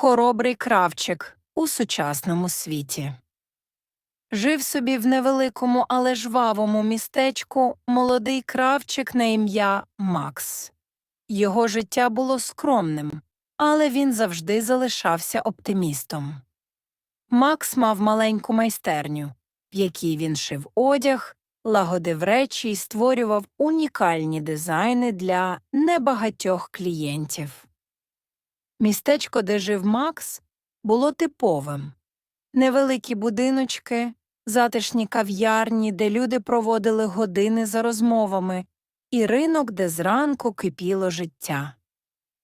хоробрий кравчик у сучасному світі. Жив собі в невеликому, але жвавому містечку молодий кравчик на ім'я Макс. Його життя було скромним, але він завжди залишався оптимістом. Макс мав маленьку майстерню, в якій він шив одяг, лагодив речі і створював унікальні дизайни для небагатьох клієнтів. Містечко, де жив Макс, було типовим невеликі будиночки, затишні кав'ярні, де люди проводили години за розмовами, і ринок, де зранку кипіло життя.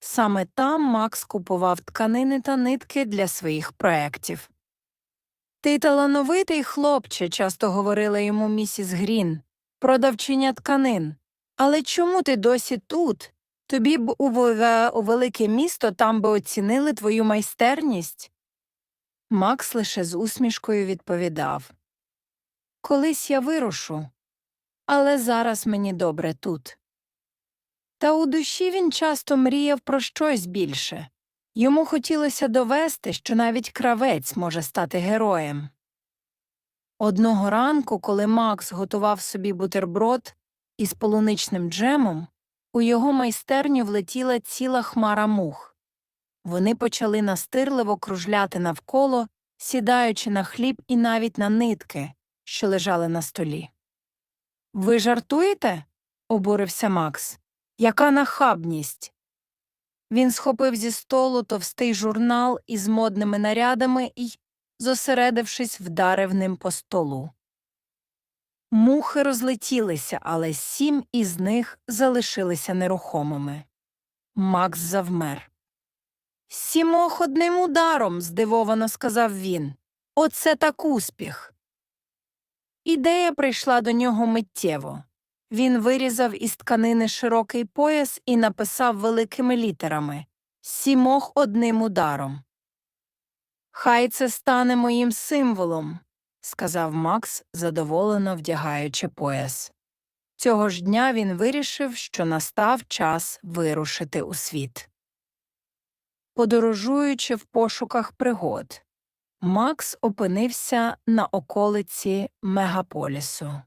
Саме там Макс купував тканини та нитки для своїх проєктів. Ти талановитий хлопче, часто говорила йому місіс Грін, продавчиня тканин. Але чому ти досі тут? Тобі б у, у велике місто там би оцінили твою майстерність? Макс лише з усмішкою відповідав Колись я вирушу, але зараз мені добре тут. Та у душі він часто мріяв про щось більше. Йому хотілося довести, що навіть кравець може стати героєм. Одного ранку, коли Макс готував собі бутерброд із полуничним джемом, у його майстерню влетіла ціла хмара мух. Вони почали настирливо кружляти навколо, сідаючи на хліб і навіть на нитки, що лежали на столі. Ви жартуєте? обурився Макс. Яка нахабність. Він схопив зі столу товстий журнал із модними нарядами і, зосередившись, вдарив ним по столу. Мухи розлетілися, але сім із них залишилися нерухомими. Макс завмер. Сімох одним ударом, здивовано сказав він. Оце так успіх. Ідея прийшла до нього миттєво. Він вирізав із тканини широкий пояс і написав великими літерами Сімох одним ударом. Хай це стане моїм символом, сказав Макс, задоволено вдягаючи пояс. Цього ж дня він вирішив, що настав час вирушити у світ. Подорожуючи в пошуках пригод, Макс опинився на околиці мегаполісу.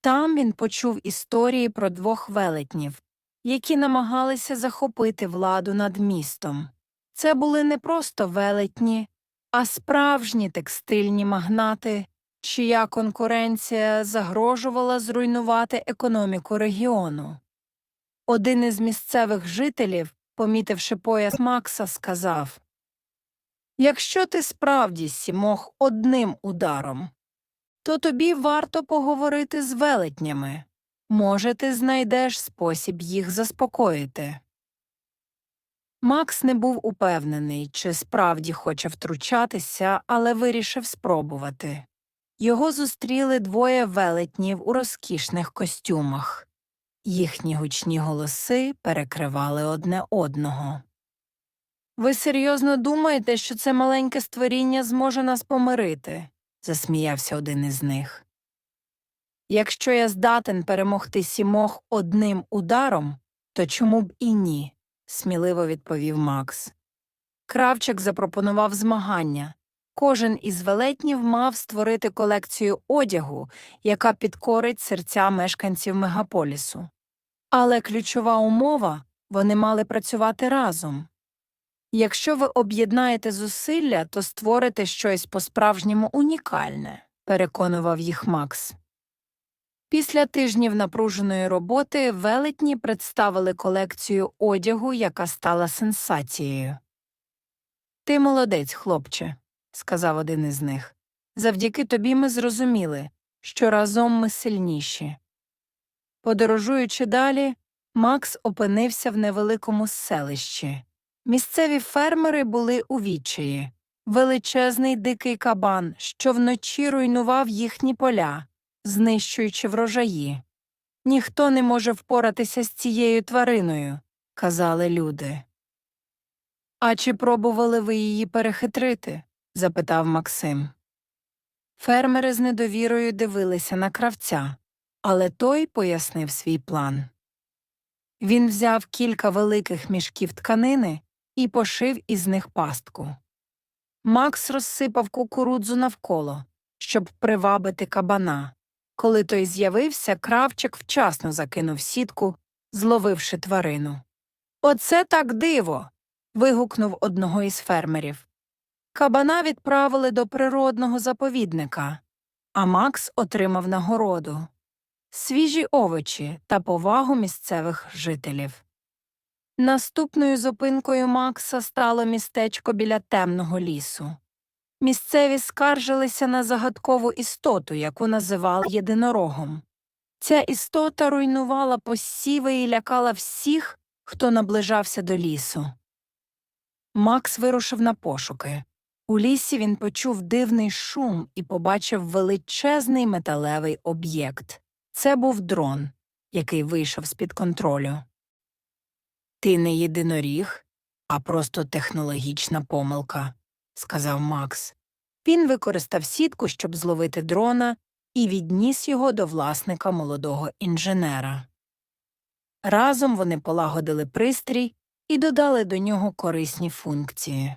Там він почув історії про двох велетнів, які намагалися захопити владу над містом. Це були не просто велетні, а справжні текстильні магнати, чия конкуренція загрожувала зруйнувати економіку регіону. Один із місцевих жителів, помітивши пояс Макса, сказав Якщо ти справді сімох одним ударом, то тобі варто поговорити з велетнями. Може, ти знайдеш спосіб їх заспокоїти. Макс не був упевнений, чи справді хоче втручатися, але вирішив спробувати. Його зустріли двоє велетнів у розкішних костюмах. Їхні гучні голоси перекривали одне одного. Ви серйозно думаєте, що це маленьке створіння зможе нас помирити? засміявся один із них. Якщо я здатен перемогти сімох одним ударом, то чому б і ні? Сміливо відповів Макс. Кравчик запропонував змагання. Кожен із велетнів мав створити колекцію одягу, яка підкорить серця мешканців мегаполісу. Але ключова умова вони мали працювати разом. Якщо ви об'єднаєте зусилля, то створите щось по-справжньому унікальне, переконував їх Макс. Після тижнів напруженої роботи велетні представили колекцію одягу, яка стала сенсацією. Ти молодець, хлопче, сказав один із них. Завдяки тобі ми зрозуміли, що разом ми сильніші. Подорожуючи далі, Макс опинився в невеликому селищі. Місцеві фермери були у відчаї. Величезний дикий кабан, що вночі руйнував їхні поля, знищуючи врожаї. Ніхто не може впоратися з цією твариною, казали люди. А чи пробували ви її перехитрити? запитав Максим. Фермери з недовірою дивилися на кравця, але той пояснив свій план. Він взяв кілька великих мішків тканини і пошив із них пастку. Макс розсипав кукурудзу навколо, щоб привабити кабана. Коли той з'явився, кравчик вчасно закинув сітку, зловивши тварину. Оце так диво. вигукнув одного із фермерів. Кабана відправили до природного заповідника, а Макс отримав нагороду свіжі овочі та повагу місцевих жителів. Наступною зупинкою Макса стало містечко біля темного лісу. Місцеві скаржилися на загадкову істоту, яку називали єдинорогом. Ця істота руйнувала посіви і лякала всіх, хто наближався до лісу. Макс вирушив на пошуки. У лісі він почув дивний шум і побачив величезний металевий об'єкт. Це був дрон, який вийшов з-під контролю. Ти не єдиноріг, а просто технологічна помилка, сказав Макс. Він використав сітку, щоб зловити дрона, і відніс його до власника молодого інженера. Разом вони полагодили пристрій і додали до нього корисні функції.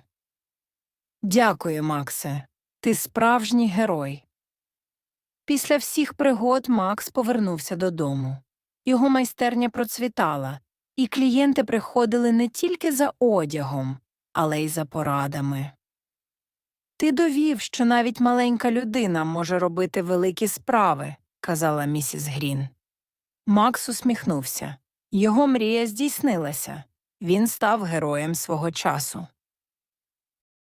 Дякую, Максе. Ти справжній герой. Після всіх пригод Макс повернувся додому. Його майстерня процвітала, і клієнти приходили не тільки за одягом, але й за порадами. Ти довів, що навіть маленька людина може робити великі справи, казала місіс Грін. Макс усміхнувся. Його мрія здійснилася. Він став героєм свого часу.